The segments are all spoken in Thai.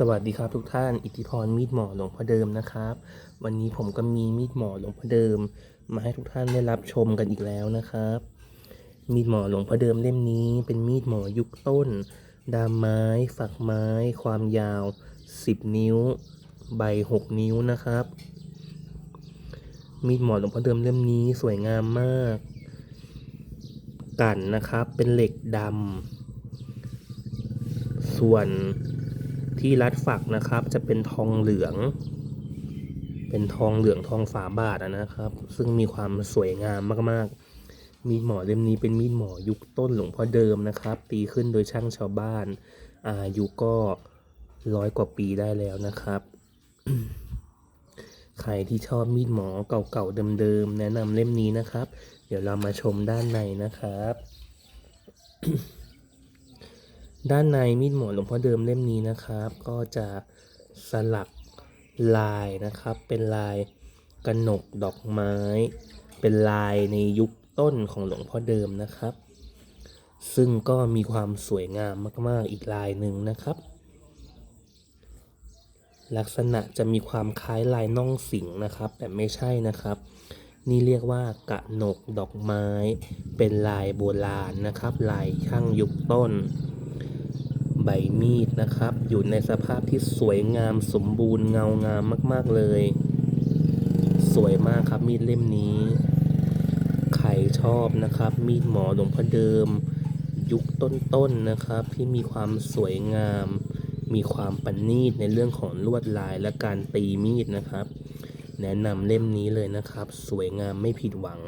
สวัสดีครับทุกท่าน อิทธิพรมีดหมอหลวงพ่อเดิมนะครับ วันนี้ผมก็มีมีดหมอหลวงพ่อเดิม มาให้ทุกท่านได้รับชมกันอีกแล้วนะครับ มีดหมอหลวงพ่อเดิมเล่มนี้ เป็นมีดหมอยุคต้น ดามไม้ ฝักไม้ ความยาว 10 นิ้ว ใบ 6 นิ้วนะครับ มีดหมอหลวงพ่อเดิมเล่มนี้สวยงามมาก กันนะครับเป็นเหล็กดำส่วน ที่รัดฝักนะครับ จะเป็นทองเหลือง เป็นทองเหลืองทองฝาบาทนะครับ ซึ่งมีความสวยงามมากๆ มีดหมอเล่มนี้เป็นมีดหมอยุคต้นหลวงพ่อเดิมนะครับ ตีขึ้นโดยช่างชาวบ้าน อายุก็ร้อยกว่าปีได้แล้วนะครับ ใครที่ชอบมีดหมอเก่าๆเดิมๆแนะนำเล่มนี้นะครับ เดี๋ยวเรามาชมด้านในนะครับ ด้านในมีดหมอหลวงพ่อเดิมเล่มนี้นะครับ ก็จะสลักลายนะครับ เป็นลายกระหนกดอกไม้ เป็นลายในยุคต้นของหลวงพ่อเดิมนะครับ ซึ่งก็มีความสวยงามมากๆอีกลายหนึ่งนะครับ ลักษณะจะมีความคล้ายลายน่องสิงนะครับ แต่ไม่ใช่นะครับนี่เรียกว่ากระหนกดอกไม้ เป็นลายโบราณนะครับ ลายช่างยุคต้น ใบมีดนะครับ อยู่ในสภาพที่สวยงามสมบูรณ์เงางามมาก ๆ เลย สวยมากครับมีดเล่มนี้ ใครชอบนะครับ มีดหมอหลวงพ่อเดิม ยุคต้นๆนะครับ ที่มีความสวยงาม มีความประณีตในเรื่องของลวดลายและการตีมีดนะครับ แนะนำเล่มนี้เลยนะครับ สวยงามไม่ผิดหวัง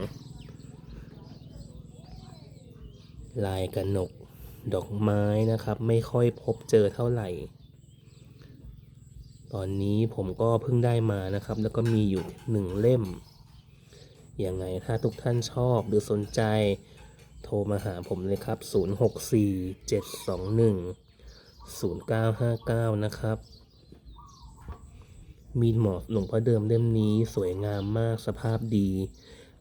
ลายกระหนก ดอกไม้นะครับ ไม่ค่อยพบเจอเท่าไหร่ ตอนนี้ผมก็เพิ่งได้มานะครับ แล้วก็มีอยู่หนึ่งเล่ม ยังไงถ้าทุกท่านชอบหรือสนใจ โทรมาหาผมเลยครับ 064 721 0959 นะครับ มีดหมอหลวงพ่อเดิมเล่มนี้สวยงามมากสภาพดี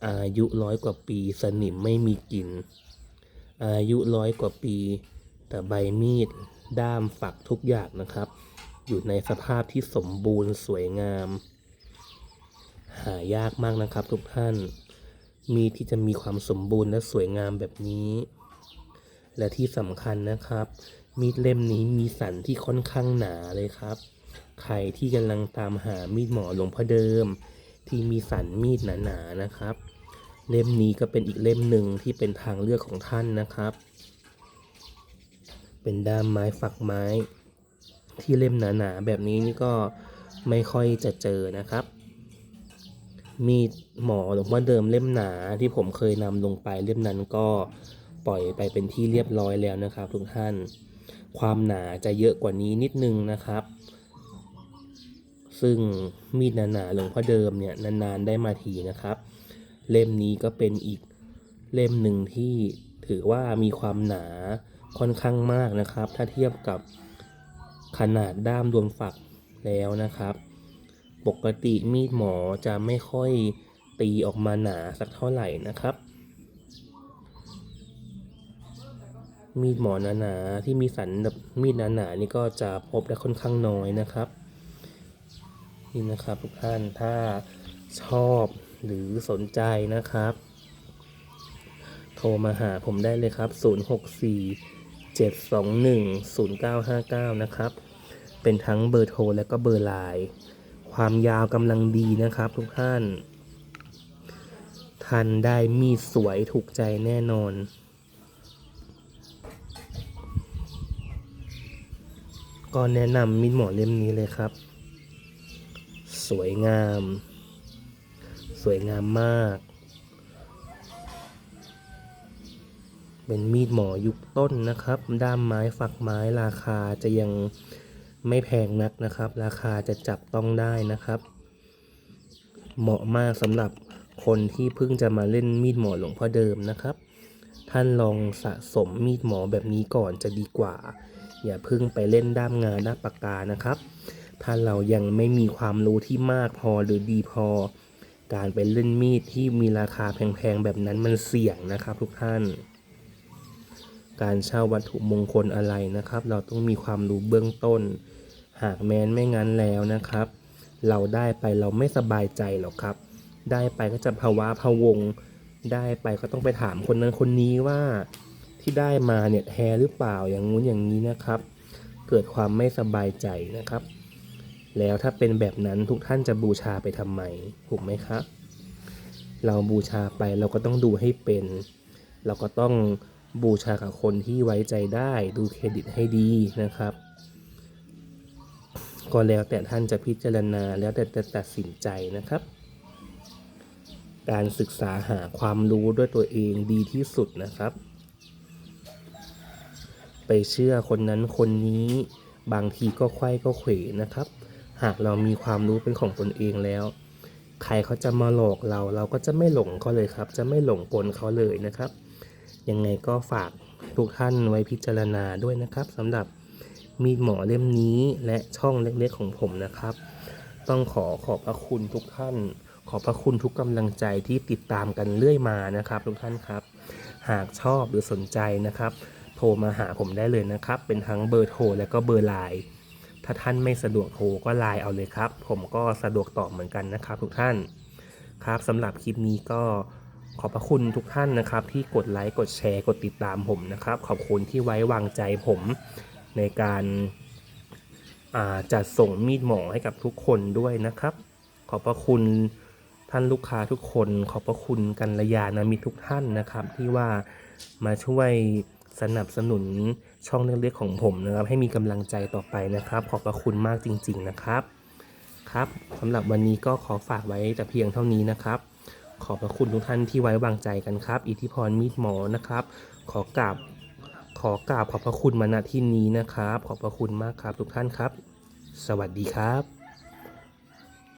อายุร้อยกว่าปีสนิมไม่มีกลิ่น อายุร้อยกว่าปี แต่ใบมีด ด้ามฝักทุกอย่างนะครับ อยู่ในสภาพที่สมบูรณ์สวยงาม หายากมากนะครับ ทุกท่าน มีที่จะมีความสมบูรณ์และสวยงามแบบนี้ และที่สำคัญนะครับ มีดเล่มนี้มีสันที่ค่อนข้างหนาเลยครับ ใครที่กำลังตามหามีดหมอหลวงพ่อเดิม ที่มีสันมีดหนาๆนะครับ เล่มนี้ก็เป็นอีกเล่มหนึ่งที่เป็นทางเลือกของท่านนะครับ เป็นด้ามไม้ฝักไม้ ที่เล่มหนาๆแบบนี้นี่ก็ไม่ค่อยจะเจอนะครับ มีดหมอหลวงพ่อเดิมเล่มหนาที่ผมเคยนำลงไปเล่มนั้นก็ปล่อยไปเป็นที่เรียบร้อยแล้วนะครับทุกท่าน ความหนาจะเยอะกว่านี้นิดนึงนะครับ ซึ่งมีดหนาๆหลวงพ่อเดิมเนี่ยนานๆได้มาทีนะครับ เล่มนี้ก็เป็นอีกเล่มหนึ่งที่ถือว่ามีความหนาค่อนข้างมากนะครับ ถ้าเทียบกับขนาดด้ามดวงฝักแล้วนะครับ ปกติมีดหมอจะไม่ค่อยตีออกมาหนาสักเท่าไหร่นะครับ มีดหมอหนาๆที่มีสันแบบมีดหนาๆนี่ก็จะพบได้ค่อนข้างน้อยนะครับนี่นะครับทุกท่านถ้าชอบ หรือสนใจนะครับ โทรมาหาผมได้เลยครับ 064 721 0959 นะครับ เป็นทั้งเบอร์โทรและก็เบอร์ไลน์ความยาวกำลังดีนะครับทุกท่าน ท่านได้มีดสวยถูกใจแน่นอนก็แนะนำมีดหมอเล่มนี้เลยครับ สวยงาม สวยงามมาก เป็นมีดหมอยุคต้นนะครับ ด้ามไม้ฝักไม้ราคาจะยังไม่แพงนักนะครับ ราคาจะจับต้องได้นะครับ เหมาะมากสำหรับคนที่เพิ่งจะมาเล่นมีดหมอหลวงพ่อเดิมนะครับ ท่านลองสะสมมีดหมอแบบนี้ก่อนจะดีกว่า อย่าเพิ่งไปเล่นด้ามงาด้ามปากกานะครับ ถ้าเรายังไม่มีความรู้ที่มากพอหรือดีพอ การไปเล่นมีดที่มีราคาแพงๆแบบนั้นมันเสี่ยงนะครับทุกท่าน การเช่าวัตถุมงคลอะไรนะครับ เราต้องมีความรู้เบื้องต้น หากแม้นไม่งั้นแล้วนะครับ เราได้ไปเราไม่สบายใจหรอกครับ ได้ไปก็จะภาวะพะวง ได้ไปก็ต้องไปถามคนนั้นคนนี้ว่าที่ได้มาเนี่ยแท้หรือเปล่าอย่างงู้นอย่างนี้นะครับ เกิดความไม่สบายใจนะครับ แล้วถ้าเป็นแบบนั้นทุกท่านจะบูชาไปทำไมถูกไหมครับ เราบูชาไปเราก็ต้องดูให้เป็น เราก็ต้องบูชากับคนที่ไว้ใจได้ดูเครดิตให้ดีนะครับ ก็แล้วแต่ท่านจะพิจารณาแล้วแต่จะตัดสินใจนะครับ การศึกษาหาความรู้ด้วยตัวเองดีที่สุดนะครับ ไปเชื่อคนนั้นคนนี้บางทีก็ไขว้ก็เขวนะครับ หากเรามีความรู้เป็นของตนเองแล้ว ใครเขาจะมาหลอกเรา เราก็จะไม่หลงเขาเลยครับ จะไม่หลงกลเขาเลยนะครับ ยังไงก็ฝากทุกท่านไว้พิจารณาด้วยนะครับสำหรับมีดหมอเล่มนี้และช่องเล็กๆของผมนะครับ ต้องขอขอบพระคุณทุกท่าน ขอบพระคุณทุกกำลังใจที่ติดตามกันเรื่อยมานะครับ ทุกท่านครับ หากชอบหรือสนใจนะครับ โทรมาหาผมได้เลยนะครับ เป็นทั้งเบอร์โทรและก็เบอร์ไลน์ ถ้าท่านไม่สะดวกโทรก็ไลน์เอาเลยครับ ผมก็สะดวกตอบเหมือนกันนะครับทุกท่านครับสำหรับคลิปนี้ก็ขอบพระคุณทุกท่านนะครับ ที่กดไลค์กดแชร์กดติดตามผมนะครับ ขอบคุณที่ไว้วางใจผมในการาจัดส่งมีดหมอให้กับทุกคนด้วยนะครับ ขอบพระคุณท่านลูกค้าทุกคน ขอบพระคุณกัลยาณมิตรทุกท่านนะครับ ที่ว่ามาช่วยสนับสนุน ช่องเล็กๆของผมนะครับ ให้มีกำลังใจต่อไปนะครับ ขอบพระคุณมากจริง ๆนะครับ ครับสำหรับวันนี้ก็ขอฝากไว้แต่เพียงเท่านี้นะครับ ขอบพระคุณทุกท่านที่ไว้วางใจกันครับ อิทธิพรมีดหมอนะครับ ขอกราบขอกราบขอบพระคุณมาณที่นี้นะครับ ขอบพระคุณมากครับทุกท่านครับ สวัสดีครับ